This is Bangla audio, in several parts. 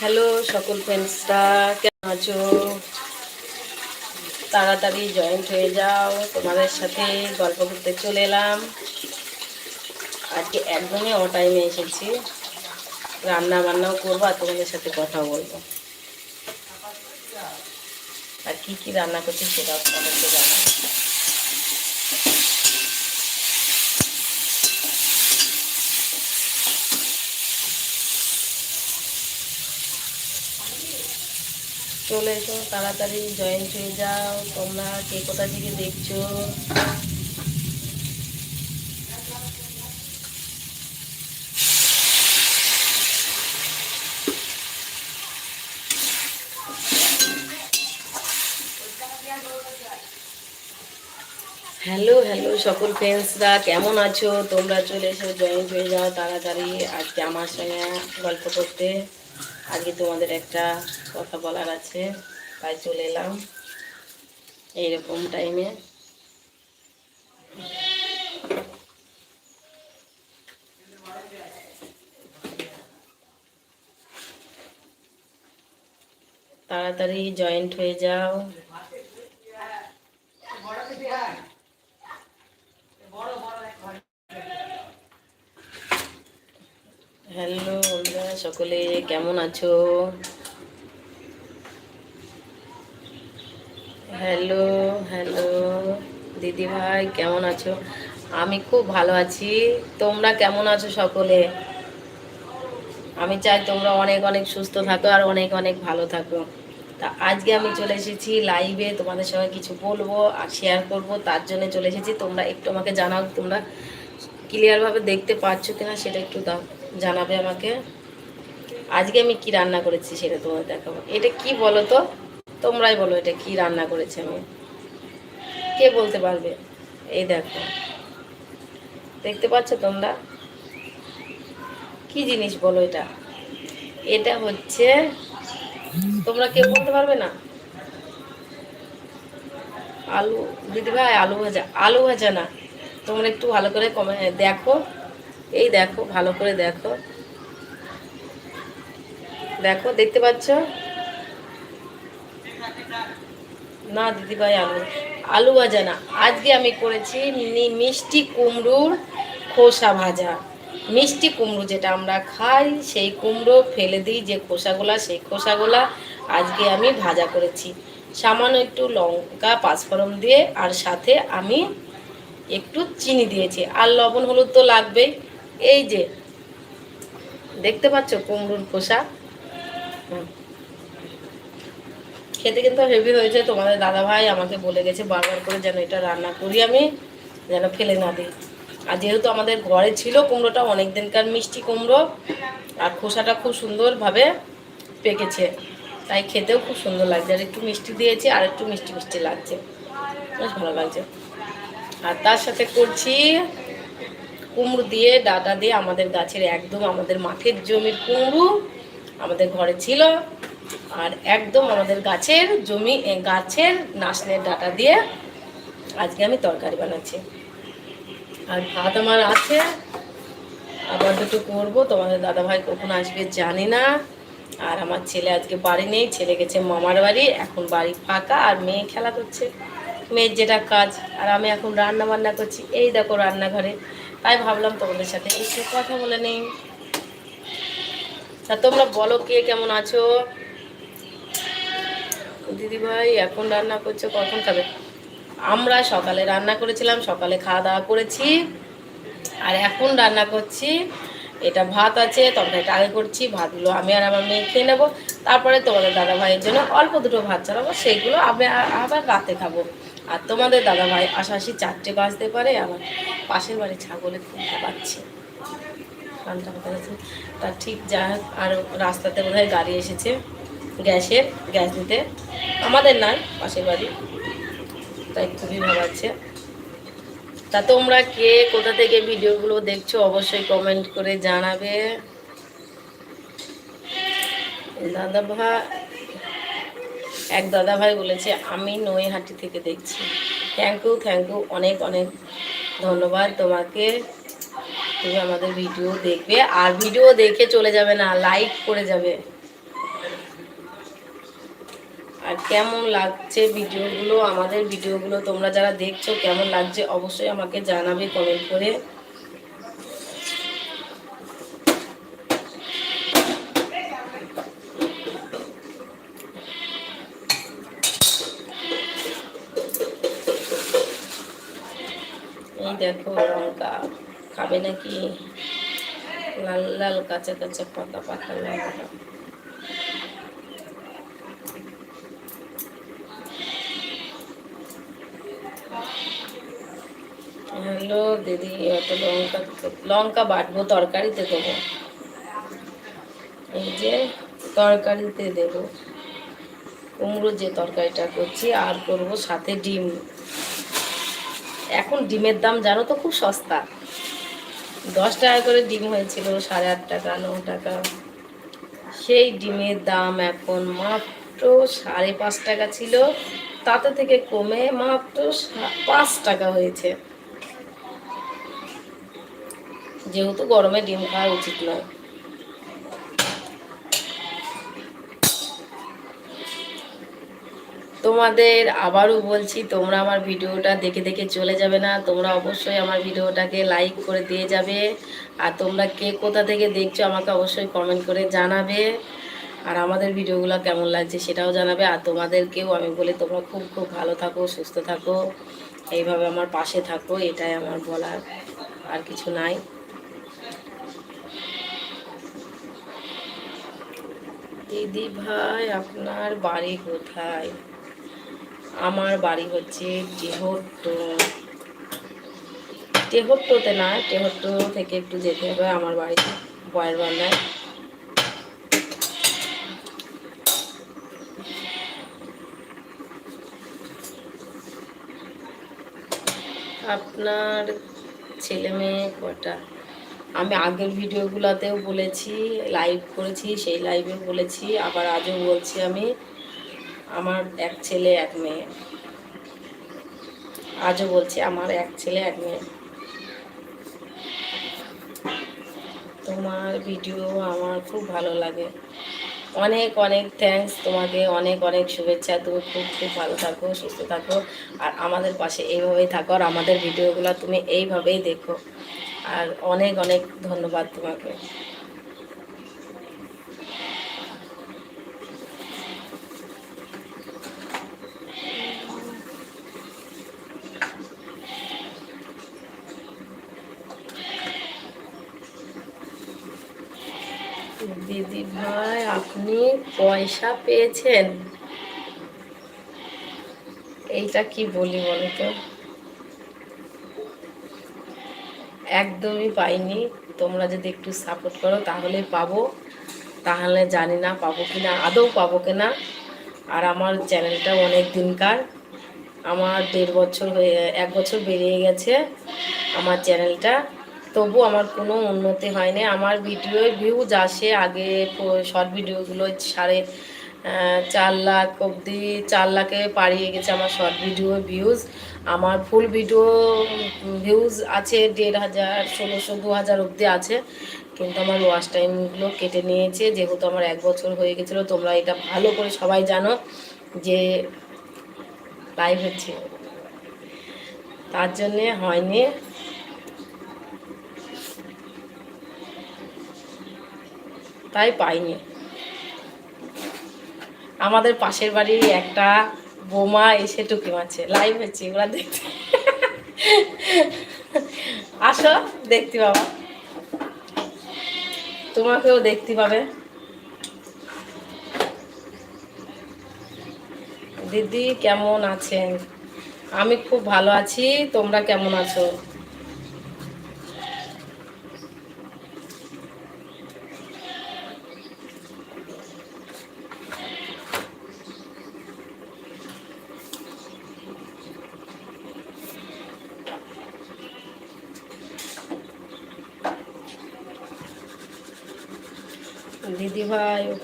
হ্যালো সকল ফ্রেন্ডসরা কেমন আছো? তাড়াতাড়ি জয়েন্ট হয়ে যাও, তোমাদের সাথে গল্প করতে চলে এলাম। আজকে একদমই অ টাইমে এসেছি। রান্না বান্নাও করব আর তোমাদের সাথে কথা বলব। আর কী কী রান্না করছি সেটাও তোমাদেরকে জানাব চলে এসো, তাড়াতাড়ি জয়েন্ট হয়ে যাও। তোমরা কে কোথা থেকে দেখছ? হ্যালো হ্যালো সকল ফ্রেন্ডসরা কেমন আছো? তোমরা চলে এসো জয়েন্ট হয়ে যাও তাড়াতাড়ি। আজকে আমার সঙ্গে গল্প করতে। আজকে তোমাদের একটা কথা বলার আছে। তাই চলে এলাম এইরকম টাইমে তাড়াতাড়ি জয়েন্ট হয়ে যাও। হ্যালো বন্ধুরা, সকলে কেমন আছো? হ্যালো হ্যালো, দিদি ভাই, কেমন আছো? আমি খুব ভালো আছি। তোমরা কেমন আছো সকলে? আমি চাই তোমরা অনেক অনেক সুস্থ থাকো আর অনেক অনেক ভালো থাকো। তা আজকে আমি চলে এসেছি লাইভে তোমাদের সঙ্গে কিছু বলব আর শেয়ার করব। তার জন্য চলে এসেছি। তোমরা একটু আমাকে জানাও, তোমরা ক্লিয়ারভাবে দেখতে পাচ্ছ কিনা সেটা একটু দাও। জানাবে আমাকে। আজকে আমি কি রান্না করেছি সেটা তোমাদের দেখাবো। এটা কি বলো তো? তোমরাই বলো এটা কি রান্না করেছি আমি। কে বলতে পারবে? এই দেখো। দেখতে পাচ্ছ তোমরা? কি জিনিস বলো এটা? এটা হচ্ছে, তোমরা কেউ বলতে পারবে না? আলু, দিদি ভাই, আলু ভাজা। আলু ভাজা না। তোমরা একটু ভালো করে কমে দেখো। এই দেখো, ভালো করে দেখো। দেখো, দেখতে পাচ্ছ? না, দিদিভাই, আলু। আলু ভাজা না। আজকে আমি করেছি মিষ্টি কুমড়োর খোসা ভাজা। মিষ্টি কুমড়ো যেটা আমরা খাই, সেই কুমড়ো ফেলে দিই যে খোসাগুলা, সেই খোসাগুলা আজকে আমি ভাজা করেছি। সামান্য একটু লঙ্কা, পাঁচফোড়ন দিয়ে, আর সাথে আমি একটু চিনি দিয়েছি। আর লবণ হলুদ তো লাগবেই। এই যে, দেখতে পাচ্ছ কুমড়োর খোসা। খেতে কিন্তু হেভি হয়েছে, তোমাদের দাদা ভাই আমাকে বলে গেছে বারবার করে যেন এটা রান্না করি আমি, যেন ফেলে না দিই। আর যেহেতু আমাদের ঘরে ছিল কুমড়োটা অনেক দিনকার মিষ্টি কুমড়ো, আর খোসাটা খুব সুন্দরভাবে পেকেছে, তাই খেতেও খুব সুন্দর লাগছে। আর একটু মিষ্টি দিয়েছি, আর একটু মিষ্টি মিষ্টি লাগছে। বেশ ভালো লাগছে। আর তার সাথে করছি কুমড়ো দিয়ে, ডাটা দিয়ে আমাদের গাছের একদম আমাদের মাঠের জমির কুমড়ো আমাদের ঘরে ছিল। আর একদম আমাদের গাছের জমি গাছের নাসনের ডাটা দিয়ে আজকে আমি তরকারি বানাচ্ছি। আর ভাত আমার আছে। আবার দুটো করব। তোমাদের দাদাভাই কখন আসবে জানি না। আর আমার ছেলে আজকে বাড়ি নেই, ছেলে গেছে মামার বাড়ি, এখন বাড়ি ফাঁকা আর মেয়ে খেলা করছে। মেয়ের যেটা কাজ, আর আমি এখন রান্না বান্না করছি। এই দেখো রান্নাঘরে তাই ভাবলাম তোমাদের সাথে একটু কথা বলে নেই। তা তোমরা বলো কে কেমন আছো? দিদিভাই, এখন রান্না করছ? কখন খাবে? আমরা সকালে রান্না করেছিলাম, সকালে খাওয়া দাওয়া করেছি। আর এখন রান্না করছি, এটা ভাত আছে তরকারিটা আগে করছি, ভাতগুলো আমি আর আমার মেয়ে খেয়ে নেব। তারপরে তোমাদের দাদা ভাইয়ের জন্য অল্প দুটো ভাত চালাবো, সেইগুলো আমি আবার রাতে খাব। আর তোমাদের দাদা ভাই আশাশি চারটে বাজতে পারে, আমার পাশের বাড়ি ছাগলে খুব পাচ্ছে তা ঠিক যা আর রাস্তাতে বোধহয় গাড়ি এসেছে গ্যাসের, গ্যাস দিতে। আমাদের নাই, পাশের বাড়ি। তাই খুবই ভাবাচ্ছে তা তোমরা কে, কোথা থেকে ভিডিওগুলো দেখছ, অবশ্যই কমেন্ট করে জানাবে। দাদা ভাই এক দাদা ভাই বলেছে, আমি নৈহাটি থেকে দেখছি। থ্যাংক ইউ থ্যাংক ইউ অনেক অনেক ধন্যবাদ তোমাকে। তুমি আমাদের ভিডিও দেখবে, আর ভিডিও দেখে চলে যাবে না লাইক করে যাবে। আর কেমন লাগছে ভিডিওগুলো আমাদের ভিডিওগুলো তোমরা যারা দেখছ, কেমন লাগছে, অবশ্যই আমাকে জানাবে কমেন্ট করে। দেখো লঙ্কা খাবে নাকি লাল লাল কাঁচা কাঁচা পাতা পাতা লঙ্কা হ্যালো দিদি অত লঙ্কা লঙ্কা বাটবো, তরকারিতে দেবো। এই যে তরকারিতে দেবো। কুমড়ো যে তরকারিটা করছি, আর করব সাথে ডিম। এখন ডিমের দাম জানো তো খুব সস্তা। দশ টাকা করে ডিম হয়েছিল, সাড়ে আট টাকা, ন টাকা। সেই ডিমের দাম এখন মাত্র সাড়ে পাঁচ টাকা ছিল, তাতে থেকে কমে মাত্র পাঁচ টাকা হয়েছে। যেহেতু গরমে ডিম খাওয়া উচিত নয়। তোমাদের আবারও বলছি, তোমরা আমার ভিডিওটা দেখে দেখে চলে যাবে না। তোমরা অবশ্যই আমার ভিডিওটাকে লাইক করে দিয়ে যাবে। আর তোমরা কে কোথা থেকে দেখছ আমাকে অবশ্যই কমেন্ট করে জানাবে। আর আমাদের ভিডিওগুলো কেমন লাগছে সেটাও জানাবে। আর তোমাদেরকেও আমি বলি, তোমরা খুব খুব ভালো থাকো, সুস্থ থাকো। এইভাবে আমার পাশে থাকো, এটাই আমার বলার। আর কিছু নাই। দিদি ভাই, আপনার বাড়ি কোথায়? আমার বাড়ি হচ্ছে টেহট্ট টেহট্টতে না টেহট্ট থেকে একটু যেতে হবে আমার বাড়ি বয়ের বান্ধায় আপনার ছেলে মেয়ে কটা আমি আগের ভিডিওগুলোতেও বলেছি লাইভ করেছি, সেই লাইভেও বলেছি, আবার আজও বলছি আমি। আমার এক ছেলে, এক মেয়ে। আজও বলছি, আমার এক ছেলে, এক মেয়ে। তোমার ভিডিও আমার খুব ভালো লাগে। অনেক অনেক থ্যাঙ্কস তোমাকে, অনেক অনেক শুভেচ্ছা। তুমি খুব খুব ভালো থাকো, সুস্থ থাকো। আর আমাদের পাশে এইভাবেই থাকো, আর আমাদের ভিডিওগুলো তুমি এইভাবেই দেখো। আর অনেক অনেক ধন্যবাদ তোমাকে দিদি ভাই আপনি পয়সা পেয়েছেন? এইটা কি বলি বলো তো একদমই পাইনি। তোমরা যদি একটু সাপোর্ট করো, তাহলে পাবো। তাহলে জানি না পাবো কি না আদৌ পাবো কিনা। আর আমার চ্যানেলটা অনেক দিনকার। আমার দেড় বছর হয়ে, এক বছর বেরিয়ে গেছে আমার চ্যানেলটা তবু আমার কোনো উন্নতি হয়নি। আমার ভিডিও ভিউজ আসে আগে শর্ট ভিডিওগুলো সাড়ে চার লাখ অবধি, চার লাখে পাড়িয়ে গেছে আমার শর্ট ভিডিও ভিউজ আমার ফুল ভিডিও ভিউজ আছে, দেড় হাজার, ষোলোশো, দু হাজার অবধি আছে। কিন্তু আমার ওয়াচ টাইমগুলো কেটে নিয়েছে। যেহেতু আমার এক বছর হয়ে গেছিল, তোমরা এটা ভালো করে সবাই জানো যে লাইভ হচ্ছে। তার জন্যে হয়নি। তাই পাইনি। আমাদের পাশের বাড়ির একটা বোমা এসে টুকি মারছে। লাইভ হচ্ছে এগুলা দেখতে। আসো, দেখতে পাবা। তোমাকেও দেখতে পাবে। দিদি কেমন আছেন? আমি খুব ভালো আছি, তোমরা কেমন আছো?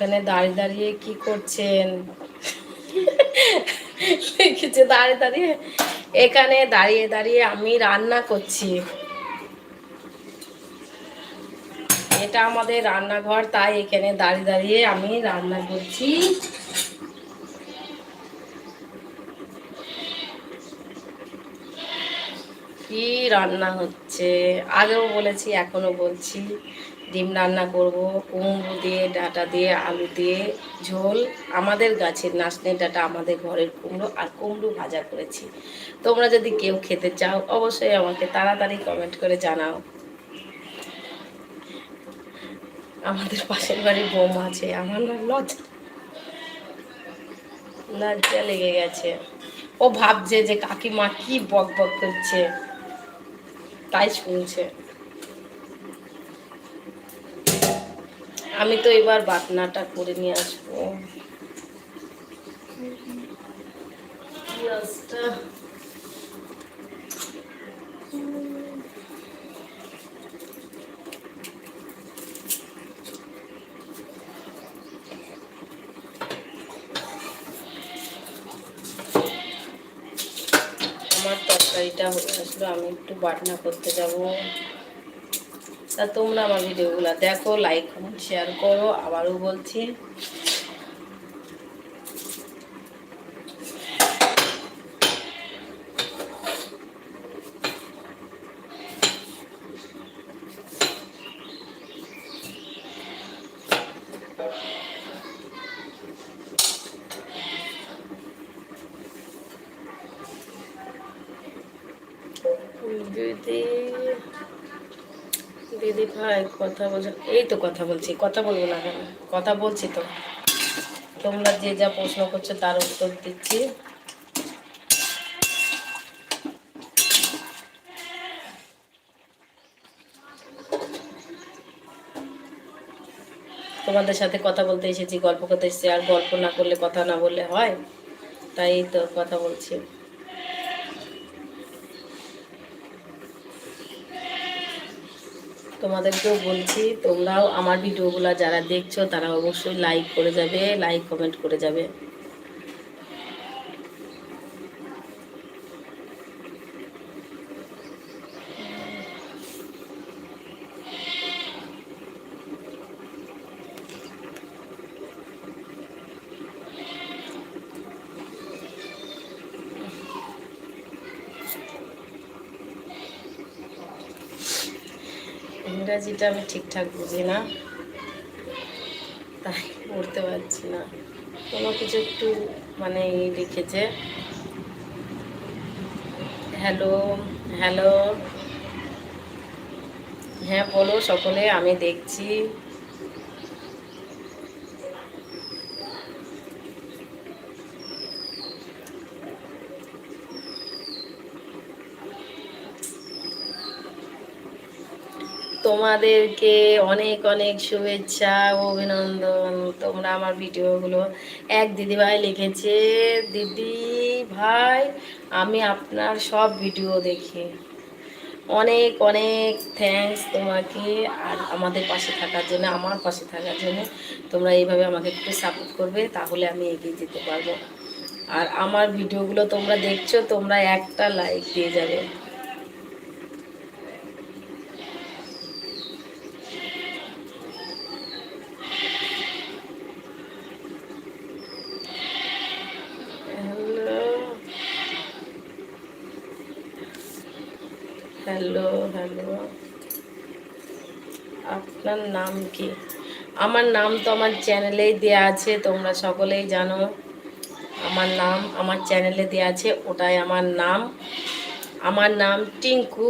ওখানে দাঁড়িয়ে দাঁড়িয়ে কি করছেন? লিখেছে দাঁড়িয়ে দাঁড়িয়ে। এখানে দাঁড়িয়ে দাঁড়িয়ে আমি রান্না করছি। এটা আমাদের রান্নাঘর, তাই এখানে দাঁড়িয়ে দাঁড়িয়ে আমি রান্না করছি। কি রান্না হচ্ছে? আগেও বলেছি এখনও বলছি। ডিম রান্না করব, কুমড়ো দিয়ে, ডাটা দিয়ে, আলু দিয়ে, ঝোল। আমাদের গাছের নাচনে ডাটা আমাদের ঘরের কুমড়ো আর কুমড়ো ভাজা করেছি। তোমরা যদি কেউ খেতে চাও, অবশ্যই আমাকে তাড়াতাড়ি কমেন্ট করে জানাও। আমাদের পাশের বাড়ি বোম আছে, আমার না লজ্জা। লজ্জা লেগে গেছে। ও ভাবছে যে কাকিমা কি বক বক করছে, তাই শুনছে। আমি তো এবার বাটনাটা করে নিয়ে আসব। আমার তরকারিটা হয়ে আসলো, আমি একটু বাটনা করতে যাব। তা তোমরা আমার ভিডিওগুলো দেখো লাইক কমেন্ট শেয়ার করো আবারও বলছি দিদি দিদি ভাই কথা বলছো? এই তো কথা বলছি, কথা বলব না কেন? কথা বলছি তো। তোমরা যে যা প্রশ্ন করছ তার উত্তর দিচ্ছি। তোমাদের সাথে কথা বলতে এসেছি, গল্প করতে এসেছি, আর গল্প না করলে, কথা না বললে হয়? তাই তো কথা বলছি। তোমাদেরকেও বলছি, তোমরাও আমার ভিডিওগুলো যারা দেখছ, তারা অবশ্যই লাইক করে যাবে লাইক কমেন্ট করে যাবে। ইংরাজিটা আমি ঠিকঠাক বুঝি না। তাই পড়তে পারছি না। কোনো কিছু একটু মানে লিখেছে। Hello hello. হ্যাঁ বলো, সকলে, আমি দেখছি। তোমাদেরকে অনেক অনেক শুভেচ্ছা অভিনন্দন। তোমরা আমার ভিডিওগুলো এক দিদিভাই লিখেছে, দিদি ভাই, আমি আপনার সব ভিডিও দেখি। অনেক অনেক থ্যাঙ্কস তোমাকে আর আমাদের পাশে থাকার জন্য, আমার পাশে থাকার জন্য তোমরা এইভাবে আমাকে একটু সাপোর্ট করবে, তাহলে আমি এগিয়ে যেতে পারব। আর আমার ভিডিওগুলো তোমরা দেখছ, তোমরা একটা লাইক দিয়ে যাবে হ্যালো আপনার নাম কি? আমার নাম তো আমার চ্যানেলেই দেওয়া আছে, তোমরা সকলেই জানো। আমার নাম, আমার চ্যানেলে দেওয়া আছে, ওটাই আমার নাম। আমার নাম টিঙ্কু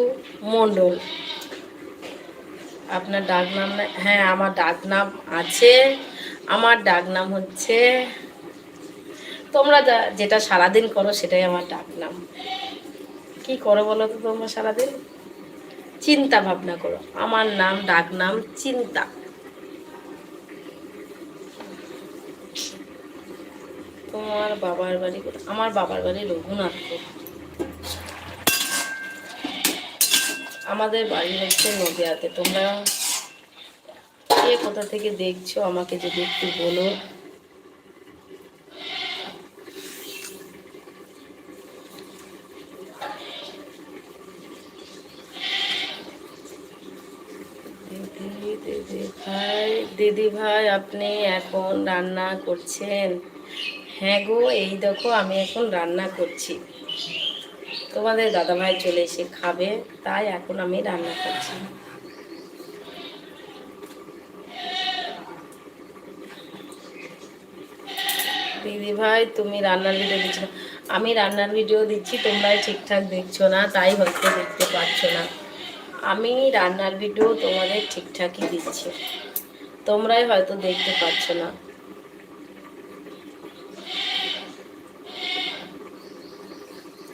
মণ্ডল। আপনার ডাক নাম হ্যাঁ আমার ডাক নাম আছে। আমার ডাক নাম হচ্ছে তোমরা যেটা সারাদিন করো, সেটাই আমার ডাক নাম। কি করো বলো তো তোমরা সারাদিন? চিন্তা ভাবনা করো। আমার নাম, ডাক নাম চিন্তা। তোমার বাবার বাড়ি আমার বাবার বাড়ি রঘুনাথপুর। আমাদের বাড়ি হচ্ছে নদিয়াতে। তোমরা কে কোথা থেকে দেখছ আমাকে যদি একটু বলো দিদি দিদি ভাই দিদি ভাই, আপনি এখন রান্না করছেন? হ্যাঁ গো, এই দেখো আমি এখন রান্না করছি। তোমাদের দাদাভাই চলে এসে খাবে, তাই এখন আমি রান্না করছি। দিদি ভাই, তুমি রান্নার ভিডিও দিচ্ছ আমি রান্নার ভিডিও দিচ্ছি, তোমরাই ঠিকঠাক দেখছ না, তাই হয়তো দেখতে পাচ্ছ না। আমি রান্নার ভিডিও তোমাদের ঠিকঠাকই দিচ্ছি। তোমরাই হয়তো দেখতে পাচ্ছ না।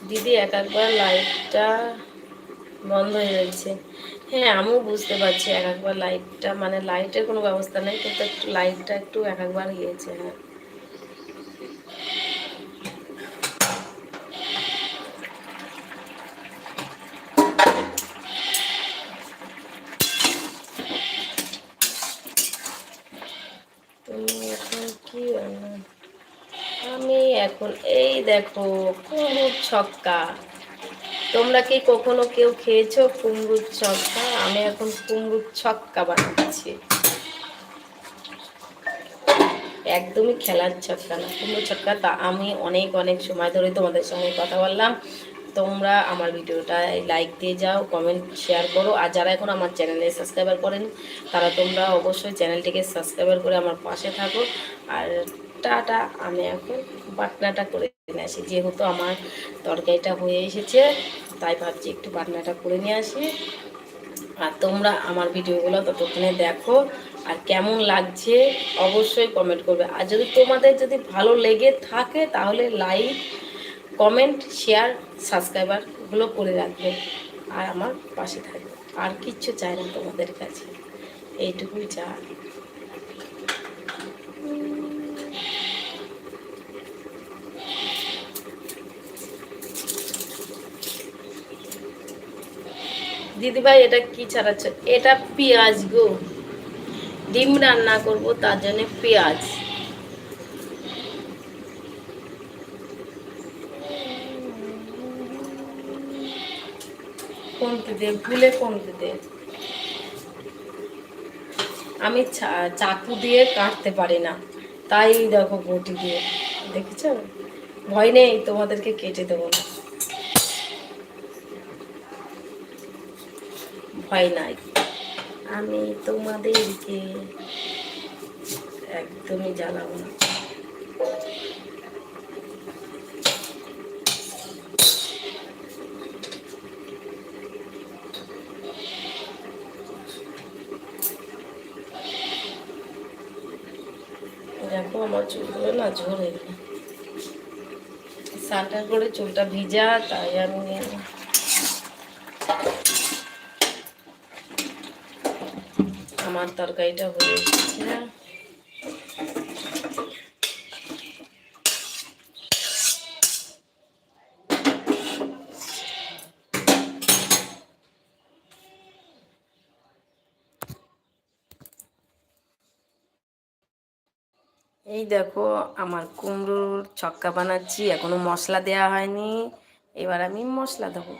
দিদি এক একবার লাইটটা বন্ধ হয়ে যাচ্ছে হ্যাঁ আমিও বুঝতে পারছি এক একবার লাইটটা মানে লাইটের কোনো ব্যবস্থা নেই, কিন্তু একটু লাইটটা একটু এক একবার গিয়েছে হ্যাঁ তুমি এখন কি রান্না আমি এখন এই দেখো, কুমড়োর ছক্কা। তোমরা কি কখনো কেউ খেয়েছো কুমড়োর ছক্কা? আমি এখন কুমড়োর ছক্কা বানাচ্ছি। একদমই খেলার ছক্কা না কুমড়ো ছক্কা। তা আমি অনেক অনেক সময় ধরে তোমাদের সঙ্গে কথা বললাম। তোমরা আমার ভিডিওটা লাইক দিয়ে যাও কমেন্ট শেয়ার করো। আর যারা এখন আমার চ্যানেলে সাবস্ক্রাইবার করেন, তারা তোমরা অবশ্যই চ্যানেলটিকে সাবস্ক্রাইবার করে আমার পাশে থাকো। আর টাটা। আমি এখন বাটনাটা করে নিয়ে আসি। যেহেতু আমার তরকারিটা হয়ে এসেছে, তাই ভাবছি একটু বাটনাটা করে নিয়ে আসি। আর তোমরা আমার ভিডিওগুলো ততক্ষণে দেখো। আর কেমন লাগছে অবশ্যই কমেন্ট করবে। আর যদি তোমাদের যদি ভালো লেগে থাকে, তাহলে লাইক কমেন্ট শেয়ার সাবস্ক্রাইবারগুলো করে রাখবে। আর আমার পাশে থাকবে। আর কিচ্ছু চাই না তোমাদের কাছে। এইটুকুই চা দিদিভাই, এটা কি ছাড়াচ্ছ? এটা পেঁয়াজ গো। ডিম রান্না করব, তার জন্য পেঁয়াজ। কোনটি দে? ভুলে কোনটি দে? আমি চাকু দিয়ে কাটতে পারি না। তাই দেখো বটি দিয়ে। দেখেছ? ভয় নেই, তোমাদেরকে কেটে দেবো না। ভয় নাই আমি তোমাদেরকে একদমই জানাব না। দেখো আমার চুলগুলো না ঝরে স্নানটা করে চুলটা ভিজা, তাই আমি আমার তরকারিটা হয়ে এসেছে এই দেখো, আমার কুমড়োর ছক্কা বানাচ্ছি, এখনও মশলা দেওয়া হয়নি। এবার আমি মশলা দেবো।